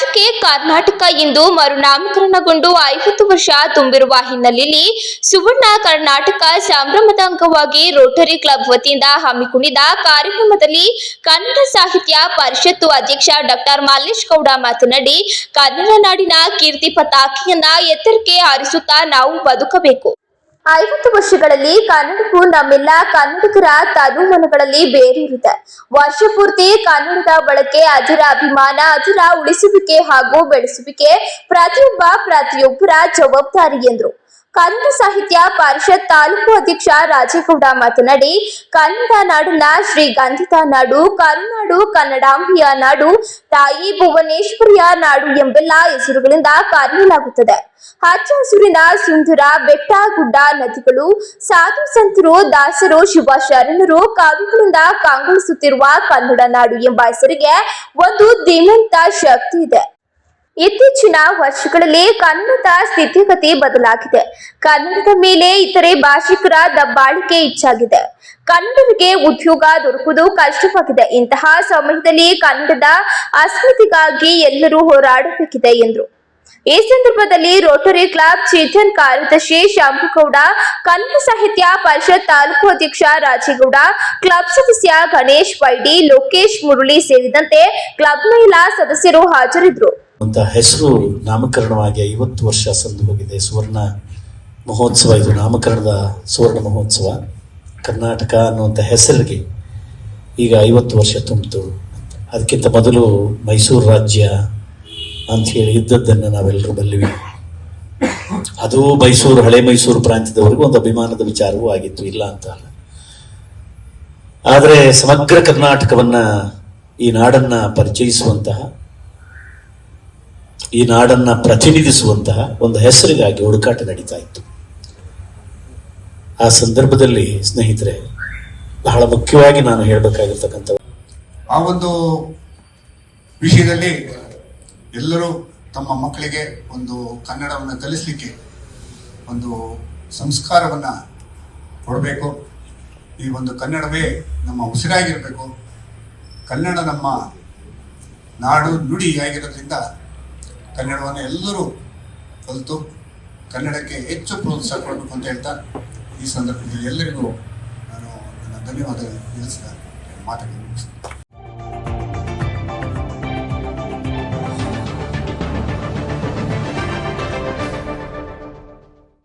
ರಾಜ್ಯಕ್ಕೆ ಕರ್ನಾಟಕ ಎಂದು ಮರುನಾಮಕರಣಗೊಂಡು ಐವತ್ತು ವರ್ಷ ತುಂಬಿರುವ ಹಿನ್ನೆಲೆಯಲ್ಲಿ ಸುವರ್ಣ ಕರ್ನಾಟಕ ಸಂಭ್ರಮದ ಅಂಗವಾಗಿ ರೋಟರಿ ಕ್ಲಬ್ ವತಿಯಿಂದ ಹಮ್ಮಿಕೊಂಡಿದ್ದ ಕಾರ್ಯಕ್ರಮದಲ್ಲಿ ಕನ್ನಡ ಸಾಹಿತ್ಯ ಪರಿಷತ್ತು ಅಧ್ಯಕ್ಷ ಡಾಕ್ಟರ್ ಮಲ್ಲೇಶ್ ಗೌಡ ಮಾತನಾಡಿ, ಕನ್ನಡ ನಾಡಿನ ಕೀರ್ತಿ ಪತಾಕೆಯನ್ನ ಎತ್ತರಕ್ಕೆ ಹಾರಿಸುತ್ತಾ ನಾವು ಬದುಕಬೇಕು. ಐವತ್ತು ವರ್ಷಗಳಲ್ಲಿ ಕನ್ನಡವು ನಮ್ಮೆಲ್ಲ, ಕನ್ನಡಿಗರ ತನುಮನಗಳಲ್ಲಿ ಬೇರೂರಿದೆ. ವರ್ಷ ಪೂರ್ತಿ ಕನ್ನಡದ ಬಳಕೆ ಅದರ ಅಭಿಮಾನ ಅದರ ಉಳಿಸುವಿಕೆ ಹಾಗೂ ಬೆಳೆಸುವಿಕೆ ಪ್ರತಿಯೊಬ್ಬ ಪ್ರತಿಯೊಬ್ಬರ ಜವಾಬ್ದಾರಿ ಎಂದರು. ಕನ್ನಡ ಸಾಹಿತ್ಯ ಪರಿಷತ್ ತಾಲೂಕು ಅಧ್ಯಕ್ಷ ರಾಜೇಗೌಡ ಮಾತನಾಡಿ ಕನ್ನಡ ನಾಡಿನ ಶ್ರೀ ಗಂಧಿತ ನಾಡು, ಕರುನಾಡು, ಕನ್ನಡಾಂಬಿಯ ನಾಡು, ತಾಯಿ ಭುವನೇಶ್ವರಿಯ ನಾಡು ಎಂಬೆಲ್ಲ ಹೆಸರುಗಳಿಂದ ಕರೆಯಲಾಗುತ್ತದೆ. ಹಚ್ಚ ಹಸುರಿನ ಸುಂದರ ಬೆಟ್ಟ ಗುಡ್ಡ ನದಿಗಳು, ಸಾಧು ಸಂತರು, ದಾಸರು, ಶಿವ ಶರಣರು ಕವಿಗಳಿಂದ ಕಂಗೊಳಿಸುತ್ತಿರುವ ಕನ್ನಡ ನಾಡು ಎಂಬ ಹೆಸರಿಗೆ ಒಂದು ಧೀಮಂತ ಶಕ್ತಿ ಇದೆ. ಇತ್ತೀಚಿನ ವರ್ಷಗಳಲ್ಲಿ ಕನ್ನಡದ ಸ್ಥಿತಿಗತಿ ಬದಲಾಗಿದೆ. ಕನ್ನಡದ ಮೇಲೆ ಇತರೆ ಭಾಷಿಕರ ದಬ್ಬಾಳಿಕೆ ಹೆಚ್ಚಾಗಿದೆ. ಕನ್ನಡರಿಗೆ ಉದ್ಯೋಗ ದೊರಕುವುದು ಕಷ್ಟವಾಗಿದೆ. ಇಂತಹ ಸಮಯದಲ್ಲಿ ಕನ್ನಡದ ಅಸ್ಮಿತಿಗಾಗಿ ಎಲ್ಲರೂ ಹೋರಾಡಬೇಕಿದೆ ಎಂದರು. ಈ ಸಂದರ್ಭದಲ್ಲಿ ರೋಟರಿ ಕ್ಲಬ್ ಚೇತನ್ ಕಾರ್ಯದರ್ಶಿ ಶಾಂಭುಗೌಡ ಕನ್ನಡ ಸಾಹಿತ್ಯ ಪರಿಷತ್ ತಾಲೂಕು ಅಧ್ಯಕ್ಷ ರಾಜೇಗೌಡ, ಕ್ಲಬ್ ಸದಸ್ಯ ಗಣೇಶ್ ವೈಡಿ, ಲೋಕೇಶ್ ಮುರಳಿ ಸೇರಿದಂತೆ ಕ್ಲಬ್ ಮಹಿಳಾ ಸದಸ್ಯರು ಹಾಜರಿದ್ದರು. ಅಂತ ಹೆಸರು ನಾಮಕರಣವಾಗಿ ಐವತ್ತು ವರ್ಷ ಸಂದು ಹೋಗಿದೆ. ಸುವರ್ಣ ಮಹೋತ್ಸವ, ಇದು ನಾಮಕರಣದ ಸುವರ್ಣ ಮಹೋತ್ಸವ. ಕರ್ನಾಟಕ ಅನ್ನುವಂಥ ಹೆಸರಿಗೆ ಈಗ ಐವತ್ತು ವರ್ಷ ತುಂಬಿತು. ಅದಕ್ಕಿಂತ ಮೊದಲು ಮೈಸೂರು ರಾಜ್ಯ ಅಂತ ಹೇಳಿ ಇದ್ದದ್ದನ್ನು ನಾವೆಲ್ಲರೂ ಬಲ್ಲಿವಿ. ಅದು ಮೈಸೂರು, ಹಳೆ ಮೈಸೂರು ಪ್ರಾಂತ್ಯದವರೆಗೂ ಒಂದು ಅಭಿಮಾನದ ವಿಚಾರವೂ ಆಗಿತ್ತು. ಇಲ್ಲ ಅಂತ ಅಲ್ಲ. ಆದರೆ ಸಮಗ್ರ ಕರ್ನಾಟಕವನ್ನ ಈ ನಾಡನ್ನ ಪರಿಚಯಿಸುವಂತಹ ಈ ನಾಡನ್ನ ಪ್ರತಿನಿಧಿಸುವಂತಹ ಒಂದು ಹೆಸರಿಗಾಗಿ ಹುಡುಕಾಟ ನಡೀತಾ ಇತ್ತು. ಆ ಸಂದರ್ಭದಲ್ಲಿ ಸ್ನೇಹಿತರೆ, ಬಹಳ ಮುಖ್ಯವಾಗಿ ನಾನು ಹೇಳಬೇಕಾಗಿರ್ತಕ್ಕಂಥ ಆ ಒಂದು ವಿಷಯದಲ್ಲಿ ಎಲ್ಲರೂ ತಮ್ಮ ಮಕ್ಕಳಿಗೆ ಒಂದು ಕನ್ನಡವನ್ನು ಕಲಿಸಲಿಕ್ಕೆ ಒಂದು ಸಂಸ್ಕಾರವನ್ನ ಕೊಡಬೇಕು. ಈ ಒಂದು ಕನ್ನಡವೇ ನಮ್ಮ ಉಸಿರಾಗಿರಬೇಕು. ಕನ್ನಡ ನಮ್ಮ ನಾಡು ನುಡಿ ಆಗಿರೋದ್ರಿಂದ ಕನ್ನಡವನ್ನು ಎಲ್ಲರೂ ಕಲಿತು ಕನ್ನಡಕ್ಕೆ ಹೆಚ್ಚು ಪ್ರೋತ್ಸಾಹ ಕೊಡಬೇಕು ಅಂತ ಹೇಳ್ತಾ ಈ ಸಂದರ್ಭದಲ್ಲಿ ಎಲ್ಲರಿಗೂ ನಾನು ನನ್ನ ಧನ್ಯವಾದ ತಿಳಿಸಿದ ಮುಗಿಸ್ತೇನೆ.